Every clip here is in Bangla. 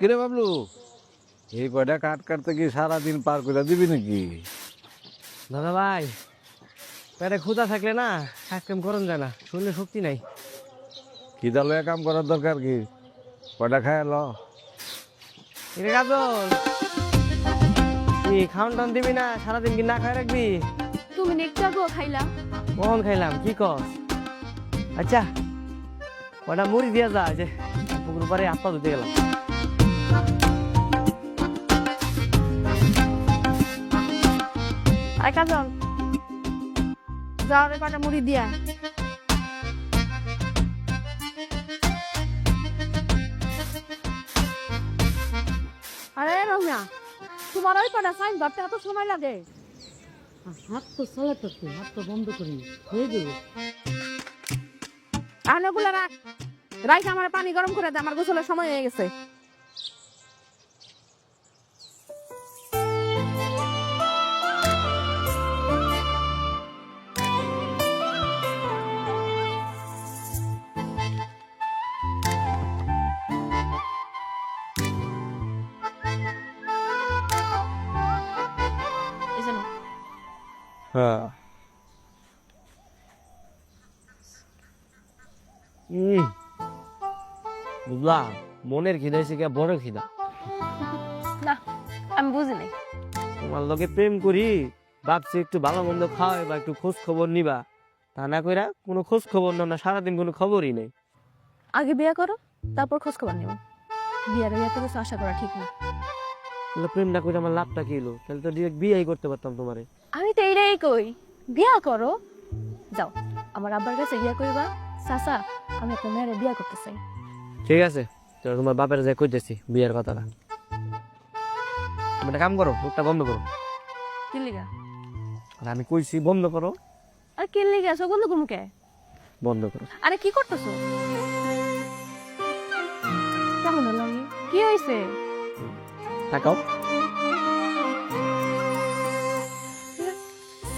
কিরে বাবলু? এই কয়টা কাট কাটতে কি সারাদিন পার করে দিবি নাকি? দাদা ভাই পেটে ক্ষুধা থাকলে না কাজ কাম করন যায় না শরীরে শক্তি নাই। কি তাহলে কাম করার দরকার কি? কয়টা খায় ল। এটা কাজল কি খাওয়ান টাউন দিবি না সারাদিন কি না খাই রাখবি? তুমি একটু আগেও খাইলা। কখন খাইলাম কি কস? আচ্ছা কয়টা মুড়ি দিয়া যা যে পুকুর পারে আপা ধুতে গেলাম। আয় কাজল যাও রে কটা মুড়ি দিয়া আরে রম্যা তোমার ওই কটা সাইন ধরতে এত সময় লাগে? হাত তো চালাতে হাত তো বন্ধ করি। হয়ে যাবে রাখ। রাইস আমার পানি গরম করে দে আমার গোসলের সময় হয়ে গেছে। হ্যাঁ। উম, বুঝলা মনের খিদা হয়েছে গিয়া বড় খিদা না আমি বুঝি নাই। তোমার লগে প্রেম করি ভাবছি একটু ভালো মন্দ খাওয়াই বা একটু খোঁজ খবর নিবা। তা না কইরা কোনো খোঁজ খবর নাও না সারাদিন কোনো খবরই নেই। আগে বিয়ে করো তারপর খোঁজ খবর নিও বিয়ার বিয়ে থেকে আশা করা ঠিক না। তাহলে প্রেমটা করে আমার লাভটা কি হলো? তাহলে তো ডিরেক্ট বিয়েই করতে পারতাম তোমারে। আমি তো এইটাই কই বিয়া করো। যাও আমার আব্বার কাছে বিয়া কইবা। চাচা আমি আপনার মেয়েরে বিয়া করতে চাই। ঠিক আছে তো তোমার বাপের যাই কইতেছি বিয়ের কথাটা। তুমি একটা কাম করো মুখটা বন্ধ করো। কি লিগা? আর আমি কইছি বন্ধ করো। আর কি লিগা সব বন্ধ করব কে? বন্ধ করো। আরে কি করতেছো? কেমন লাগে? কি হয়েছে তাকাও।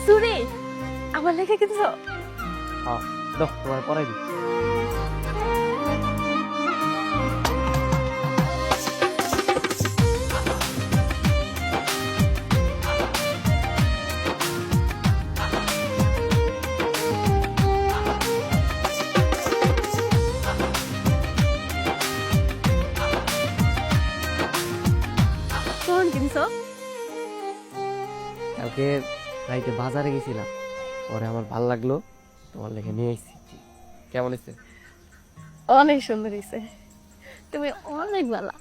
সুরে আমার লেখা হ্যাঁ দাও তোমার পরাই দিই কালকে রাইতে বাজারে গেছিলাম। পরে আমার ভালো লাগল, তোমার লেগে নিয়ে এসেছি কেমন হয়েছে অনেক সুন্দর হয়েছে তুমি অনেক ভালো।